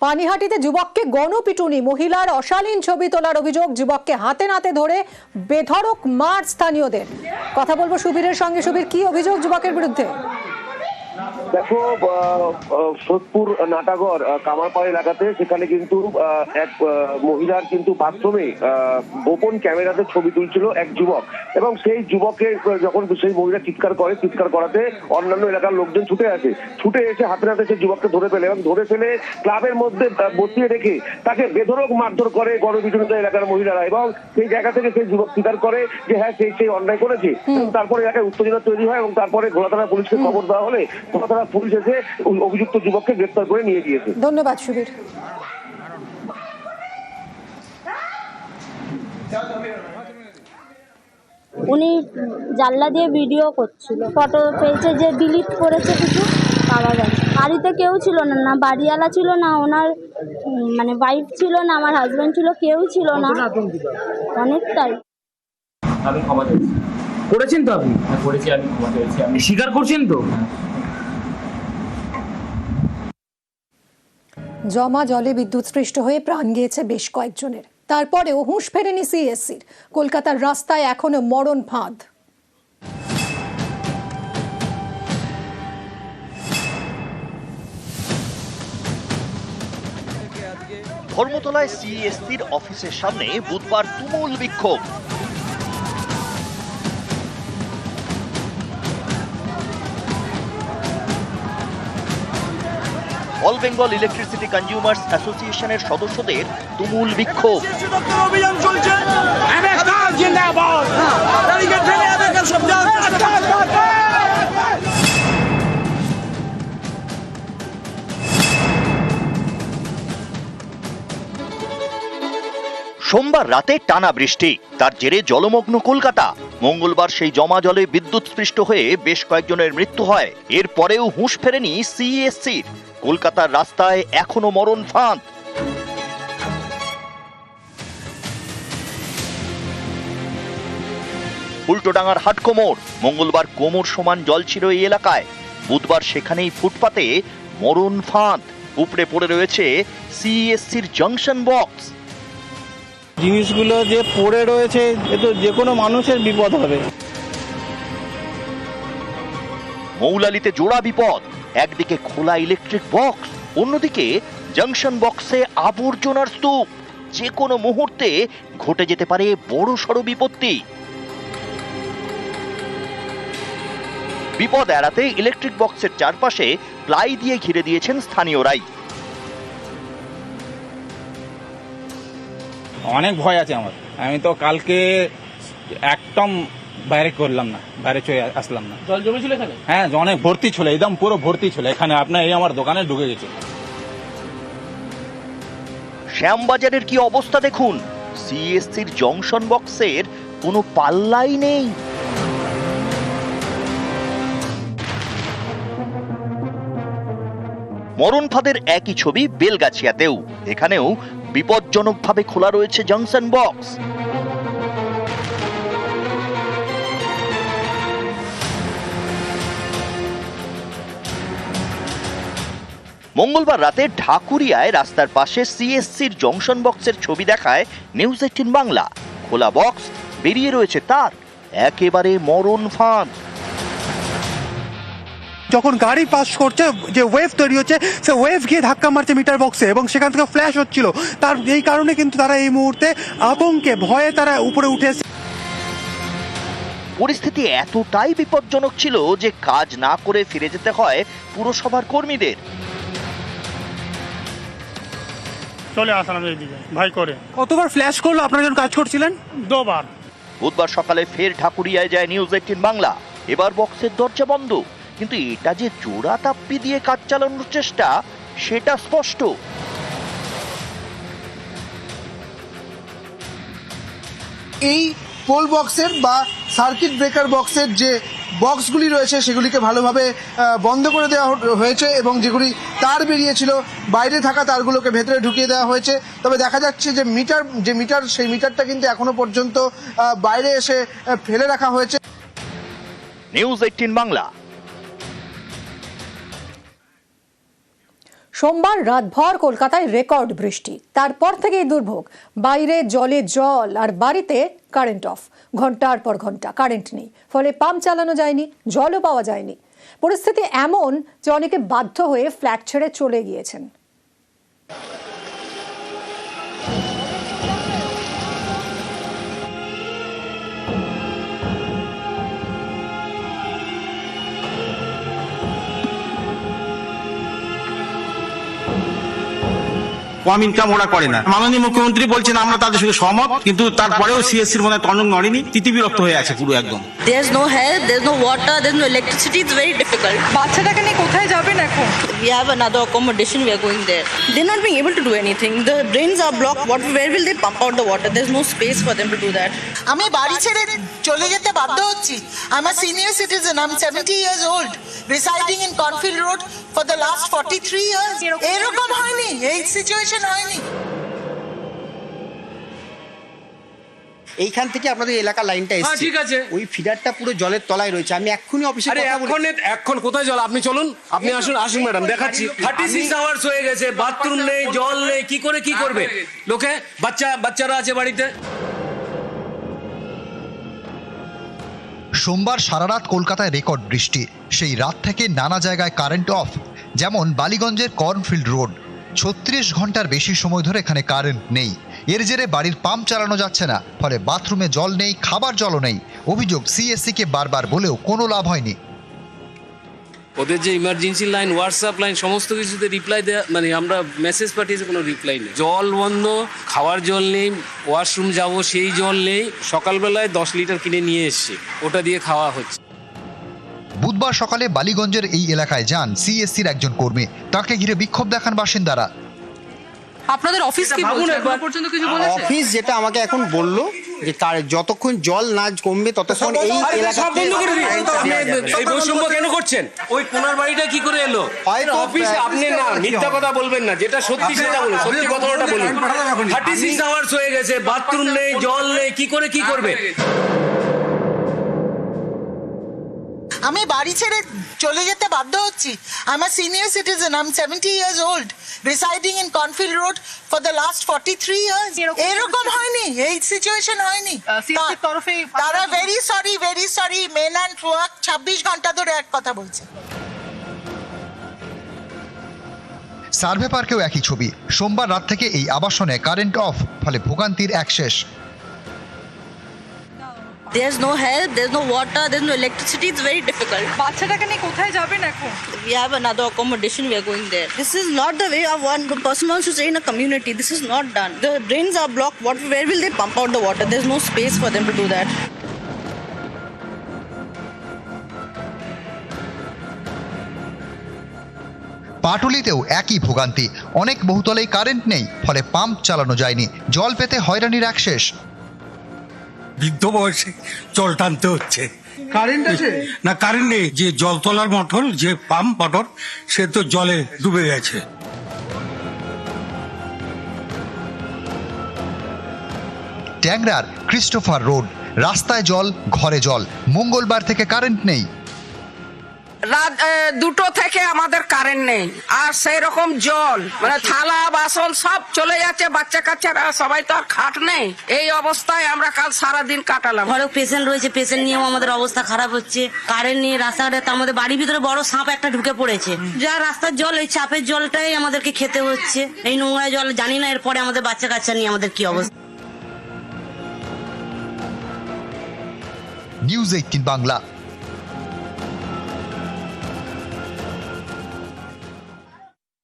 পানিহাটিতে যুবককে গণপিটুনি। মহিলার অশালীন ছবি তোলার অভিযোগ যুবককে হাতে নাতে ধরে বেধড়ক মার স্থানীয়দের। কথা বলব সুবীরের সঙ্গে। সুবীর, কি অভিযোগ যুবকের বিরুদ্ধে? দেখো সোদপুর নাটাগর কামারপাড় এলাকাতে সেখানে কিন্তু এক মহিলার কিন্তু বাথরুমে গোপন ক্যামেরাতে ছবি তুলছিল এক যুবক। এবং সেই যুবকে আহ, যখন সেই মহিলা চিৎকার করে চিৎকার করাতে অন্যান্য এলাকার লোকজন ছুটে আসে। ছুটে এসে হাতে হাতে সেই যুবককে ধরে ফেলে এবং ধরে ফেলে ক্লাবের মধ্যে বসিয়ে রেখে তাকে বেধরক মারধর করে গণবিজনিত এলাকার মহিলারা এবং সেই জায়গা থেকে সেই যুবক স্বীকার করে যে হ্যাঁ সেই সেই অন্যায় করেছে। এবং তারপরে এলাকায় উত্তেজনা তৈরি হয় এবং তারপরে ঘোড়াতলা পুলিশকে খবর দেওয়া হলে ঘোড়াতলা পুলিশ এসে অভিযুক্ত যুবককে গ্রেপ্তার করে নিয়ে গিয়েছে। ধন্যবাদ সুবীর। উনি জানলা দিয়ে ভিডিও করছিল। ফটো পেয়েছে যে ডিলিট করেছে কিছু পাওয়া গেছে বাড়িতে কেউ ছিল না না বাড়িওয়ালা ছিল না ওনার মানে ওয়াইফ ছিল না আমার হাজব্যান্ড ছিল কেউ ছিল না। অনেকটাই। আমি ক্ষমা করেছেন তো আপনি? হ্যাঁ করেছি আমি ক্ষমা চাইছি আমি স্বীকার করছেন তো? জমা জলে বিদ্যুৎস্পৃষ্ট হয়ে প্রাণ গিয়েছে বেশ কয়েকজনের। তারপরেও হুঁশ ফেরেনি সিএসসির। কলকাতার রাস্তায় এখনও মরণ ফাঁদ। ধর্মতলায় সিএসসির অফিসের সামনে বুধবার তুমুল বিক্ষোভ। অল বেঙ্গল ইলেকট্রিসিটি কনজিউমার্স অ্যাসোসিয়েশনের সদস্যদের তুমুল বিক্ষোভ। সোমবার রাতে টানা বৃষ্টি, তার জেরে জলমগ্ন কলকাতা। মঙ্গলবার সেই জমা জলে বিদ্যুৎস্পৃষ্ট হয়ে বেশ কয়েকজনের মৃত্যু হয়। এরপরেও হুঁশ ফেরেনি সিএসসির কলকাতার রাস্তায় এখনও মরণ ফাঁদ। উল্টোডাঙ্গার হাট কোমর মঙ্গলবার কোমর সমান জল ছিল এই এলাকায়। বুধবার সেখানেই ফুটপাতে মরণ ফাঁদ। উপড়ে পড়ে রয়েছে সিএসসির জংশন বক্স। জিনিসগুলো যে পড়ে রয়েছে এ তো যে কোনো মানুষের বিপদ হবে। মৌলালিতে জোড়া বিপদ। একদিকে খোলা ইলেকট্রিক বক্স অন্যদিকে জংশন বক্সে আবর্জনার স্তূপ। যে কোনো মুহূর্তে ঘটে যেতে পারে বড় সড় বিপত্তি। বিপদ এড়াতে ইলেকট্রিক বক্সের চারপাশে প্লাই দিয়ে ঘিরে দিয়েছেন স্থানীয়রাই। অনেক ভয় আছে আমার। আমি তো কালকে একদম বাইরে করলাম না বাইরে চলে আসলাম না। জল জমেছিল এখানে? হ্যাঁ অনেক ভর্তি ছিল একদম পুরো ভর্তি ছিল। এখানে আপনার এই আমার দোকানে ঢুকে গেছে। শ্যামবাজারের কি অবস্থা দেখুন? সিএসসির জংশন বক্সের কোনো পাল্লাই নেই। মরণ ফাঁদের একই ছবি বেলগাছিয়াতেও। এখানেও বিপজ্জনকভাবে খোলা রয়েছে জংশন বক্স। মঙ্গলবার রাতে ঢাকুরিয়ায় রাস্তার পাশে সিএসসির জংশন বক্সের ছবি দেখায় নিউজ এইটিন বাংলা। খোলা বক্স বেরিয়ে রয়েছে তার। একেবারে মরণ ফাঁদ। যখন গাড়ি পাস করছে যে ওয়েভ তৈরি হচ্ছে সে ওয়েভ গিয়ে ধাক্কা মারছে মিটার বক্সে এবং সেখান থেকে ফ্ল্যাশ হচ্ছিল। তার এই কারণে কিন্তু তারা এই মুহূর্তে আতঙ্কে ভয়ে তারা উপরে উঠে পরিস্থিতি এতটাই বিপজ্জনক ছিল যে কাজ না করে ফিরে যেতে হয় পুরসভার কর্মীদের। চলে আসলাম এইদিকে ভাই করে। কতবার ফ্ল্যাশ করল? আপনারা যখন কাজ করছিলেন? দুবার। বুধবার সকালে ফের ঢাকুরিয়ায় যায় নিউজ এইটিন বাংলা। এবার বক্সের দরজা বন্ধ। কিন্তু এটা যে জোড়া তাপ্পি দিয়ে কাজ চালানোর চেষ্টা সেটা স্পষ্ট। এই পোল বক্সের বা সার্কিট ব্রেকার বক্সের যে বক্সগুলি রয়েছে সেগুলিকে ভালোভাবে বন্ধ করে দেওয়া হয়েছে এবং যেগুলি তার বেরিয়েছিল। বাইরে থাকা তারগুলোকে ভেতরে ঢুকিয়ে দেওয়া হয়েছে। তবে দেখা যাচ্ছে যে মিটার যে মিটার সেই মিটারটা কিন্তু এখনও পর্যন্ত বাইরে এসে ফেলে রাখা হয়েছে। News eighteen Bangla. সোমবার রাতভর কলকাতায় রেকর্ড বৃষ্টি। তারপর থেকেই দুর্ভোগ। বাইরে জলে জল আর বাড়িতে কারেন্ট অফ। ঘণ্টার পর ঘণ্টা কারেন্ট নেই। ফলে পাম্প চালানো যায়নি জলও পাওয়া যায়নি। পরিস্থিতি এমন যে অনেকে বাধ্য হয়ে ফ্ল্যাট ছেড়ে চলে গিয়েছেন। কম ইনকাম ওরা করে না মাননীয় মুখ্যমন্ত্রী বলছেন আমরা তাদের সঙ্গে সহমত কিন্তু তারপরেও সিএসসির মনে তনক নড়েনি তিতিবিরক্ত হয়ে আছে পুরো একদম There's no health, there's no water, there's no electricity. It's very difficult. বাচ্চাটাকে নিয়ে কোথায় যাবেন এখন We have another accommodation. We are going there. They're not being able to do anything. The drains are blocked. What? Where will they pump out the water? There's no space for them to do that. আমি বাড়ি ছেড়ে চলে যেতে বাধ্য হচ্ছি। আমার senior citizen আমি seventy years old residing in Cornfield road for the last forty three years এরকম হয়নি। এই সিচুয়েশন হয়নি। এইখান থেকে আপনাদের এলাকা লাইনটা হ্যাঁ, এসছে। ঠিক আছে। ওই ফিডারটা পুরো জলের তলায় রয়েছে। আমি এক্ষুনি অফিসে আরে এখন এখন কোথায় জল? আপনি চলুন। আপনি আসুন আসুন ম্যাডাম দেখাচ্ছি। থার্টি সিক্স আওয়ার্স হয়ে গেছে। বাথরুম নেই জল নেই। কি করে কি করবে? লোকে বাচ্চা বাচ্চারা আছে বাড়িতে? সোমবার সারারাত কলকাতায় রেকর্ড বৃষ্টি। সেই রাত থেকে নানা জায়গায় কারেন্ট অফ যেমন বালিগঞ্জের কর্নফিল্ড রোড। ছত্রিশ ঘণ্টার বেশি সময় ধরে এখানে কারেন্ট নেই। এর জেরে বাড়ির পাম্প চালানো যাচ্ছে না, ফলে বাথরুমে জল নেই, খাবার জলও নেই। অভিযোগ সিএসসিকে বারবার বলেও কোনো লাভ হয়নি। ওদের যে ইমার্জেন্সি লাইন হোয়াটসঅ্যাপ লাইন সমস্ত কিছুতে রিপ্লাই দেওয়া মানে আমরা মেসেজ পাঠিয়েছি, কোনো রিপ্লাই নেই। জল বন্ধ, খাওয়ার জল নেই ওয়াশরুম যাব, সেই জল নেই। সকালবেলায় দশ লিটার কিনে নিয়ে এসছি। ওটা দিয়ে খাওয়া হচ্ছে। বুধবার সকালে বালিগঞ্জের এই এলাকায় যান সিএসসির একজন কর্মী। তাকে ঘিরে বিক্ষোভ দেখান বাসিন্দারা। আপনাদের অফিস কি ভাবুন বলছে? একবার। এখনও পর্যন্ত কিছু বলেছে? অফিস যেটা আমাকে এখন বলল যে তার যতক্ষণ জল না কমবে ততক্ষণ এই আরে সব এলাকাতে বন্ধ করে দিন। আপনি এই বৈষম্য কেন করছেন? ওই কোনার বাড়িটা কি করে এলো? হয়তো অফিসে আপনি না মিথ্যা কথা বলবেন না যেটা সত্যি সেটা বলুন সত্যি কথাটা বলুন থার্টি সিক্স আওয়ার্স হয়ে গেছে বাথরুম নেই জল নেই কি করে কি করবে? আমি বাড়ি ছেড়ে চলে যেতে বাধ্য হচ্ছি। আমার সিনিয়র সিটিজেন আমি seventy years old residing in Cornfield road for the last forty three years এরকম হয়নি এই সিচুয়েশন হয়নি। তা- তারা very sorry very sorry men and work ছাব্বিশ ঘণ্টা ধরে এক কথা বলছে। সার্ভে পার্কেও একই ছবি। সোমবার রাত থেকে এই আবাসনে কারেন্ট অফ ফলে ভোগান্তির এক শেষ। There's no health, there's no water, there's no electricity. It's very difficult. বাচ্চাটাকে নিয়ে কোথায় যাবেন এখন We have another accommodation. We are going there. This is not the way of one person wants to stay in a community. This is not done. The drains are blocked. What? Where will they pump out the water? There's no space for them to do that. পাটুলিতেও একই ভোগান্তি অনেক বহুতলেই current নেই ফলে pump চালানো যায়নি জল পেতে হয়রানির এক শেষ বৃদ্ধ বয়সে জল টানতে হচ্ছে। কারেন্ট আছে? না কারেন্ট নেই। যে জল তোলার মটর যে পাম্প মটর সে তো জলে ডুবে গেছে। ট্যাংরার ক্রিস্টোফার রোড রাস্তায় জল ঘরে জল। মঙ্গলবার থেকে কারেন্ট নেই। রাত দুটো থেকে আমাদের কারেন্ট নেই। আর সেই রকম জল মানে থালা বাসন সব চলে যাচ্ছে বাচ্চা কাচ্চারা সবাই তো আর খাট নেই। এই অবস্থায় আমরা কাল সারা দিন কাটালাম। ঘরে পেশেন্ট রয়েছে পেশেন্ট নিয়েও আমাদের অবস্থা খারাপ হচ্ছে। কারেন্ট নিয়ে রাস্তাঘাটে তো আমাদের বাড়ির ভিতরে বড় সাপ একটা ঢুকে পড়েছে। যা রাস্তার জল এই চাপের জলটাই আমাদেরকে খেতে হচ্ছে। এই নোংরা জল জানি না এরপরে আমাদের বাচ্চা কাচ্চা নিয়ে আমাদের কি অবস্থা। News eighteen Bangla